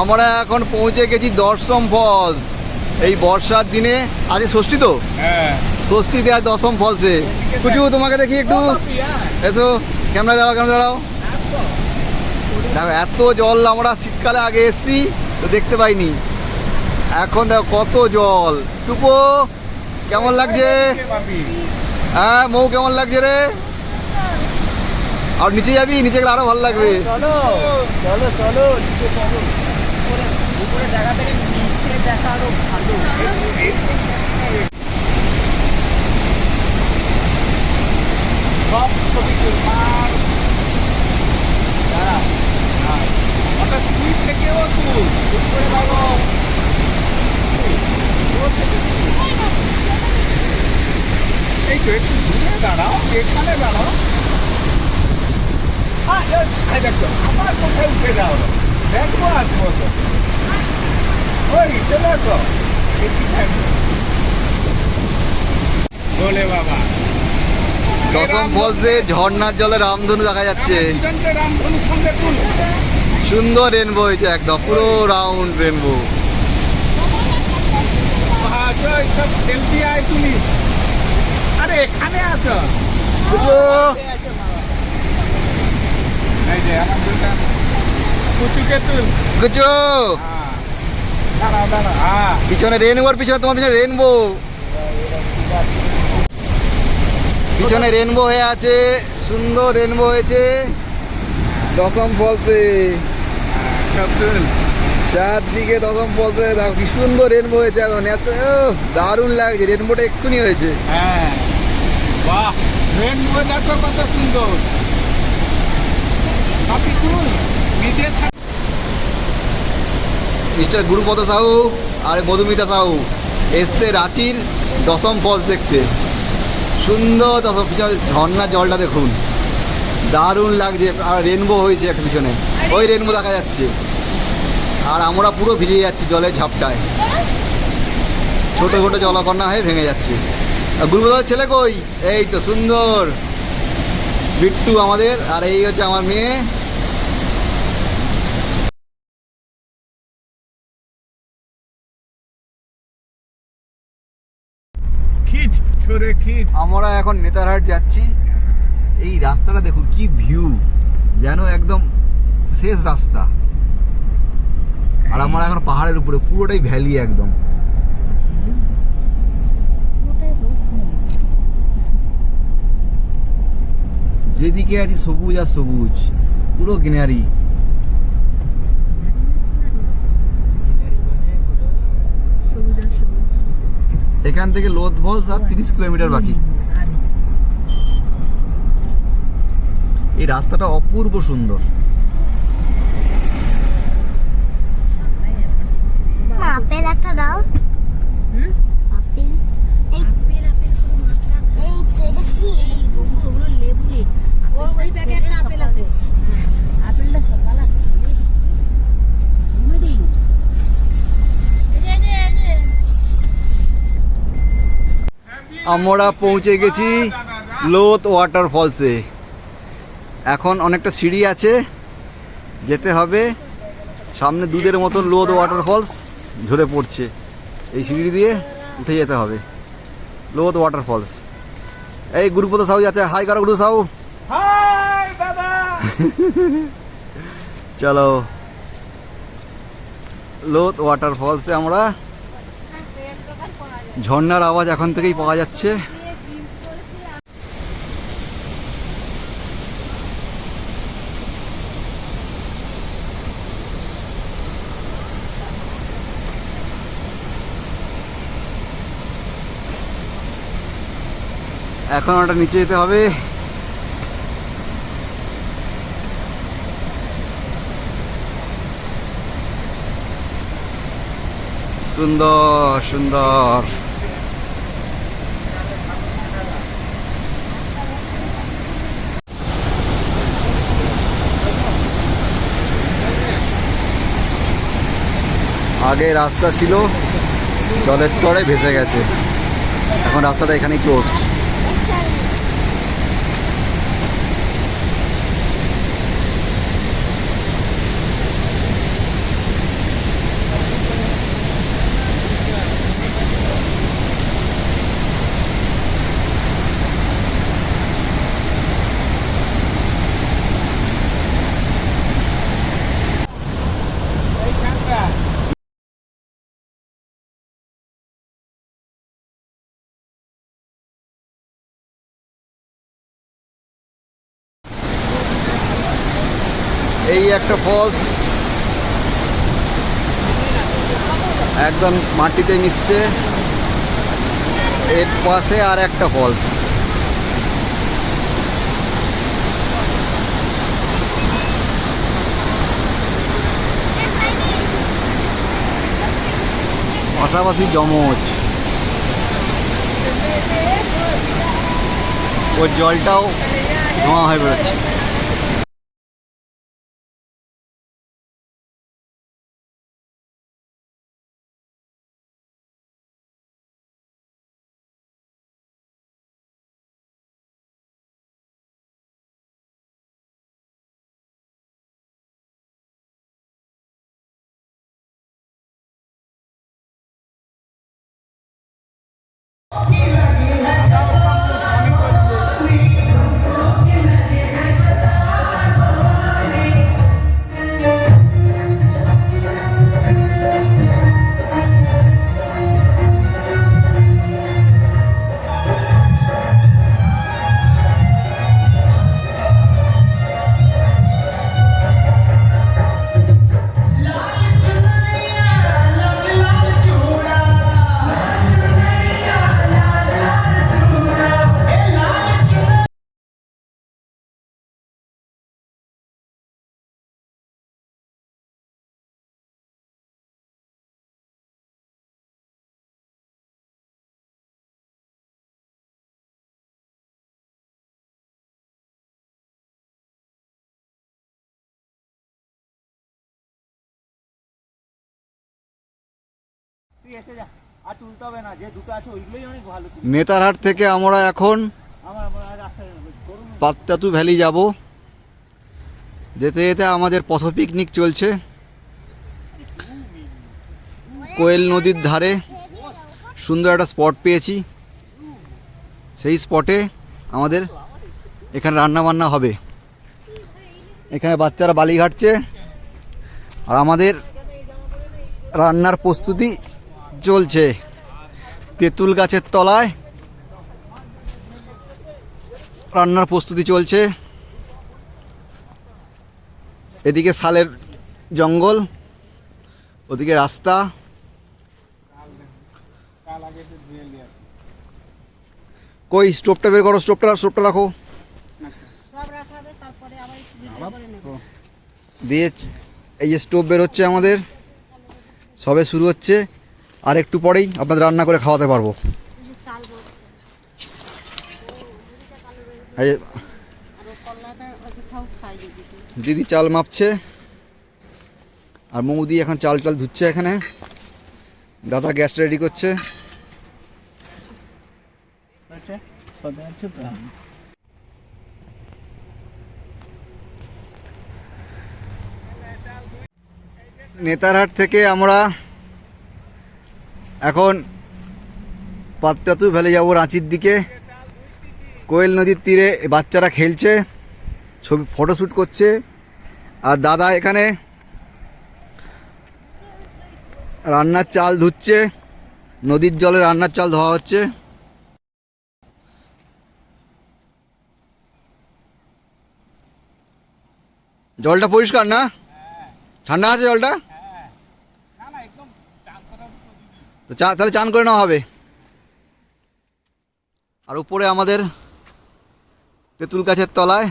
আমরা এখন পৌঁছে গেছি দশম ফলস। এই বর্ষার দিনে আজকে ষষ্ঠী তো? হ্যাঁ। ষষ্ঠীতে আর দশম ফলসে। কুচু তোমাকে দেখি একটু। এসো ক্যামেরা দাঁড়াও ক্যামেরা দাঁড়াও। দেখো এত জল আমরা শীতকালে আগে এসছি তো দেখতে পাইনি। এখন দেখো কত জল। টুপো কেমন লাগছে? হ্যাঁ মৌ কেমন লাগছে রে? আর নিচে যাবি? নিচে গেলে আরও ভালো লাগবে। চলো চলো চলো চলো। উপরে জায়গা থেকে নিচে দেখা আরও ভালো। সব ছবি তুলমার দাঁড়া। ওটা তুই থেকেও তুল উপরে বাবু এই তো একটু দূরে দাঁড়াও, এখানে দাঁড়াও। হ্যাঁ দেখো আমার কোথায় উঠে যাও দেখো আসব তো ওই চলে আসো। বলে বাবা। দশম ফলসে ঝর্ণার জলে রামধনু দেখা যাচ্ছে। সুন্দর রেনবো হয়েছে একদম পুরো রাউন্ড রেনবো আরে এখানে আছো। এই যে আমার দুটা কুচুকে তুল। কুচু পিছনে রেনবোর পিছনে তোমার পিছনে রেনবো পিছনে রেনবো হয়ে আছে, সুন্দর রেনবো হয়েছে। দশম ফলসে চারদিকে দশম ফলসে দেখো কি সুন্দর রেনবো হয়েছে এখন। এত দারুণ লাগছে রেনবোটা এক্ষুনি হয়েছে। হ্যাঁ। বাহ রেনবো কত সুন্দর কপি তুল নিজের সাথে মিস্টার গুরুপদ সাহু আর মধুমিতা সাহু। এসছে রাঁচির দশম ফলস দেখতে। সুন্দর দশম পিছনে ঝর্ণার জলটা দেখুন। দারুণ লাগছে। আর রেনবো হয়েছে একটা পিছনে। ওই রেনবো দেখা যাচ্ছে। আর আমরা পুরো ভিজে যাচ্ছি জলের ঝাপটায়। ছোট ছোট জলকন্যা হয়ে ভেঙে যাচ্ছে। আর গুরুপদের ছেলে কই? এই তো সুন্দর। বিট্টু আমাদের। আর এই হচ্ছে আমার মেয়ে খিচ ছড়ে আমরা এখন নেতারহাট যাচ্ছি। এই রাস্তাটা দেখুন, কি ভিউ যেন একদম শেষ রাস্তা। আর আমরা এখন পাহাড়ের উপরে, পুরোটাই ভ্যালি একদম। যেদিকে আছে সবুজ আর সবুজ, পুরো গ্রিনারি এখান থেকে লোধ আর তিরিশ কিলোমিটার বাকি এই রাস্তাটা অপূর্ব সুন্দর আপেল একটা দাও আপেল আমরা পৌঁছে গেছি লোত ওয়াটার ফলসে এখন অনেকটা সিঁড়ি আছে যেতে হবে। সামনে দুধের মতন লোদ ওয়াটার ফলস ঝরে পড়ছে। এই সিঁড়ি দিয়ে উঠে যেতে হবে। লোদ ওয়াটার ফলস এই গুরুপদ সাহু যাচ্ছে। হাই করো গুরু সাহু। চলো। লোত ওয়াটার ফলসে আমরা ঝর্ণার আওয়াজ এখন থেকেই পাওয়া যাচ্ছে। এখন ওটা নিচে যেতে হবে। সুন্দর সুন্দর। আগে রাস্তা ছিল জলের চড়ে ভেসে গেছে। এখন রাস্তাটা এখানে ক্লোজড একটা ফলস একদম মাটিতে মিশছে। এর পাশে আর একটা ফলস পাশাপাশি জমজ ওর জলটাও ধোঁয়া হয়ে বেরোচ্ছে। लगी है তুই এসে যা আর তুলতে হবে না যে দুটো আছে ওইগুলোই অনেক ভালো নেতারহাট থেকে আমরা এখন পাত্তাতু ভ্যালি যাব। যেতে যেতে আমাদের পথ পিকনিক চলছে। কোয়েল নদীর ধারে সুন্দর একটা স্পট পেয়েছি। সেই স্পটে আমাদের এখানে রান্না বান্না হবে। এখানে বাচ্চারা বালি ঘাটছে। আর আমাদের রান্নার প্রস্তুতি চলছে। তেঁতুল গাছের তলায় রান্নার প্রস্তুতি চলছে। এদিকে শালের জঙ্গল, ওদিকে রাস্তা। কই, স্টোভটা বের করো, স্টোভটা স্টোভটা রাখো। দিয়ে এই যে স্টোভ বের হচ্ছে আমাদের, সবে শুরু হচ্ছে। আর একটু পরেই আপনাদের রান্না করে খাওয়াতে পারব। দিদি চাল মাপছে। আর মৌদি এখন চাল টাল ধুচ্ছে এখানে। দাদা গ্যাস রেডি করছে। নেতারহাট থেকে আমরা এখন পাত্রাতু ভ্যালি যাব রাঁচির দিকে। কোয়েল নদীর তীরে বাচ্চারা খেলছে, ছবি ফটোশ্যুট করছে। আর দাদা এখানে রান্নার চাল ধুচ্ছে, নদীর জলে রান্নার চাল ধোয়া হচ্ছে। জলটা পরিষ্কার না? ঠান্ডা আছে জলটা না না একদম চাল করা তো চা তাহলে চান করে নেওয়া হবে। আর উপরে আমাদের তেঁতুল গাছের তলায়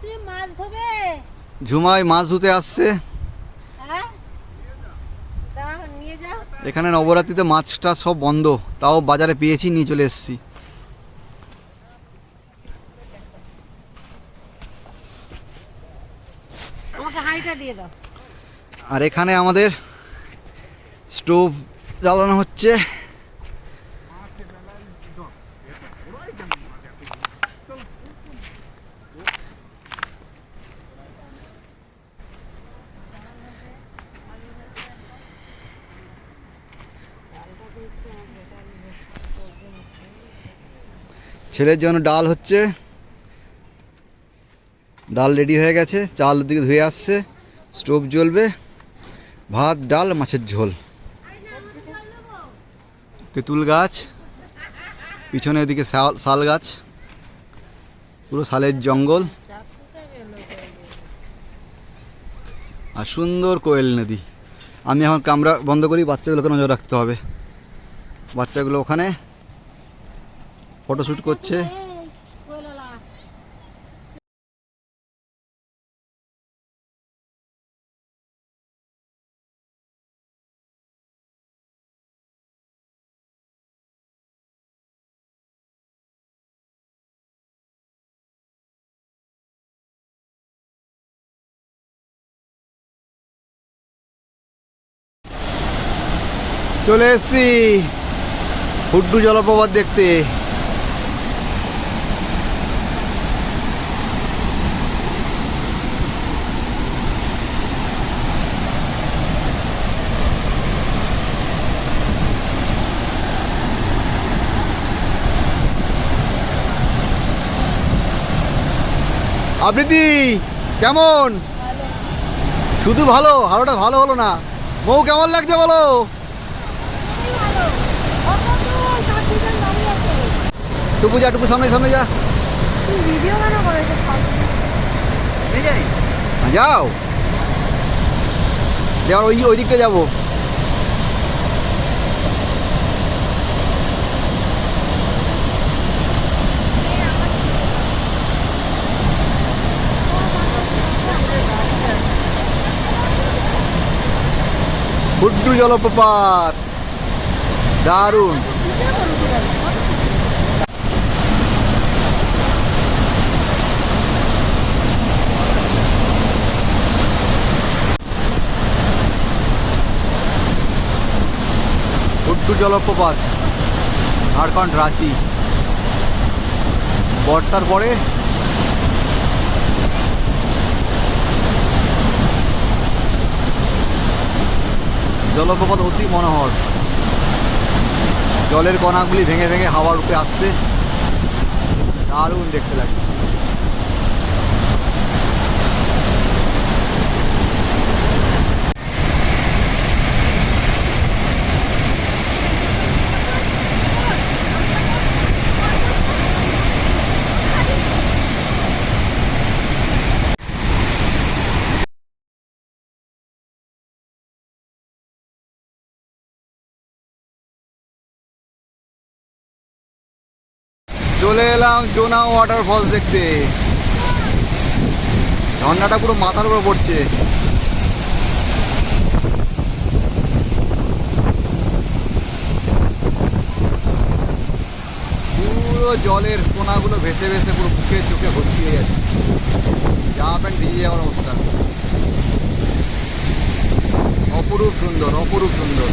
তুমি মাছ ঝুমায় মাছ ধুতে আসছে। হ্যাঁ? এখানে নবরাত্রিতে মাছটা সব বন্ধ। তাও বাজারে পেয়েছি নিয়ে চলে এসেছি আমাকে হাঁড়িটা দিয়ে দাও আর এখানে আমাদের স্টোভ জ্বালানো হচ্ছে। ছেলের জন্য ডাল হচ্ছে। ডাল রেডি হয়ে গেছে, চাল দিকে ধুয়ে আসছে, স্টোভ জ্বলবে। ভাত, ডাল, মাছের ঝোল। তেঁতুল গাছ, পিছনে এদিকে শাল শাল গাছ, পুরো শালের জঙ্গল আর সুন্দর কোয়েল নদী। আমি এখন কামরা বন্ধ করি, বাচ্চাগুলোকে নজর রাখতে হবে। বাচ্চাগুলো ওখানে ফটোশ্যুট করছে। চলে এসছি হুড্ডু জলপ্রপাত দেখতে। আবৃত্তি কেমন? শুধু ভালো হাওড়াটা ভালো হলো না। বউ কেমন লাগছে বলো? টুকু যা টুকু সামনে সামনে যা। যাও। যাও ওই ওই দিকটা যাব। হুড্ডু জলপ্রপাত। দারুণ। হুড্ডু জলপ্রপাত, ঝাড়খণ্ড, রাঁচি। বর্ষার পরে জলপ্রপাত অতি মনোহর। জলের কণাগুলি ভেঙে ভেঙে হাওয়ার রূপে আসছে। দারুণ দেখতে লাগছে চলে এলাম জোনা ওয়াটার ফলস দেখতে। ঝর্ণাটা পুরো মাথার উপর পড়ছে। পুরো জলের কোনাগুলো ভেসে ভেসে পুরো বুকে চোখে ভর্তি হয়ে যাচ্ছে। জামা প্যান্ট ভিজে যাওয়ার অবস্থা। অপরূপ সুন্দর অপরূপ সুন্দর।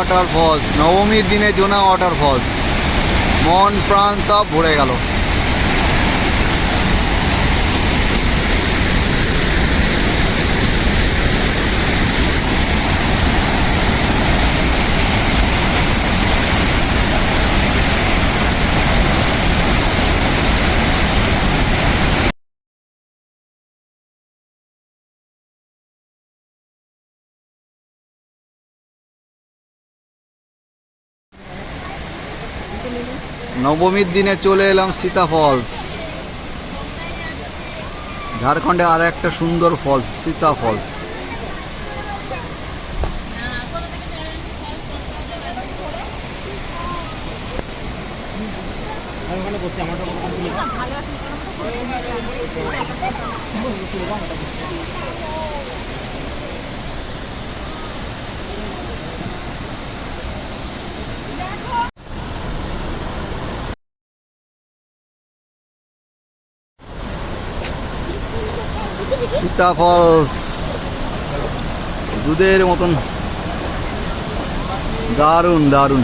জোনা ওয়াটার ফলস নবমীর দিনে জোনা ওয়াটার ফলস মন প্রাণ সব ভরে গেল। নবমীর দিনে চলে এলাম সীতা ফলস। ঝাড়খণ্ডে আর একটা সুন্দর ফলস সীতা ফলস। আমার তো কোনো কমপ্লেন সীতা ফলস দুধের মতন দারুণ দারুণ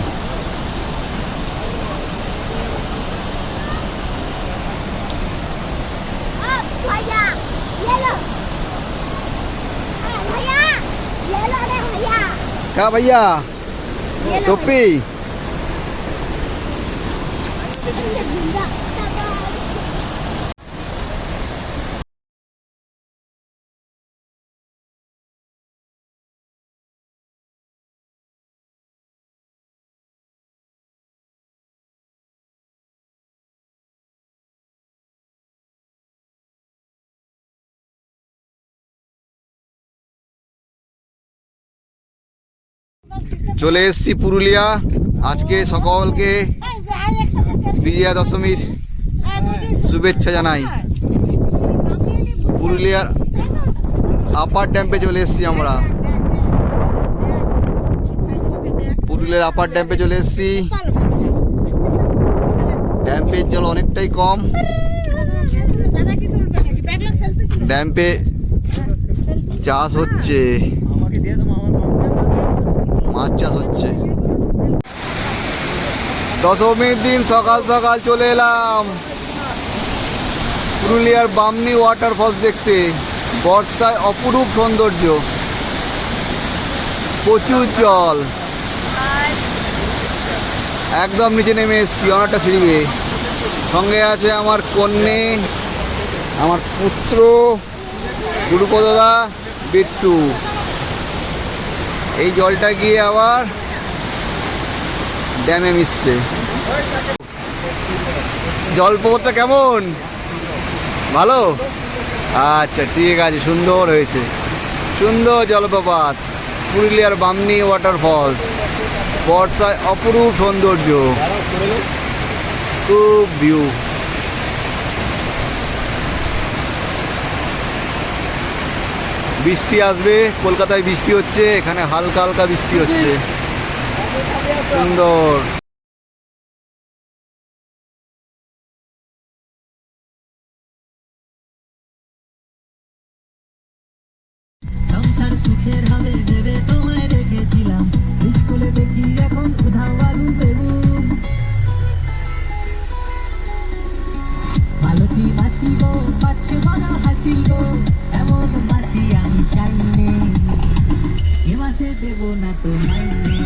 भैया ये लो भैया ये চলে এসেছি পুরুলিয়া। আজকে সকলকে বিজয়া দশমীর শুভেচ্ছা জানাই। পুরুলিয়ার আপার ড্যাম্পে চলে এসেছি আমরা। পুরুলিয়ার আপার ড্যাম্পে চলে এসেছি। ড্যাম্পের জল অনেকটাই কম। ড্যাম্পে চাষ হচ্ছে আমাকে দিয়ে দাও আমার মাছ চাষ হচ্ছে। দশমীর দিন সকাল সকাল চলে এলাম। পুরুলিয়ার বামনি ওয়াটারফলস দেখতে। বর্ষায় অপরূপ সৌন্দর্য। প্রচুর জল। একদম নিচে নেমে এসছি অনেকটা সিঁড়ি সঙ্গে আছে আমার কন্যে, আমার পুত্র গুরুপদদা বিট্টু। এই জলটা গিয়ে আবার ড্যামে মিশছে। জলপ্রপাতটা কেমন? ভালো? আচ্ছা ঠিক আছে, সুন্দর হয়েছে। সুন্দর জলপ্রপাত, পুরুলিয়ার বামনি ওয়াটারফলস বর্ষায় অপরূপ সৌন্দর্য। খুব ভিউ বৃষ্টি আসবে কলকাতায় বৃষ্টি হচ্ছে এখানে হালকা হালকা বৃষ্টি হচ্ছে। সুন্দর। দেখি এখন পাচ্ছে বড় হাসি এমন মাসি আমি চাইনে। এ মাসে দেবো না তো মাইনে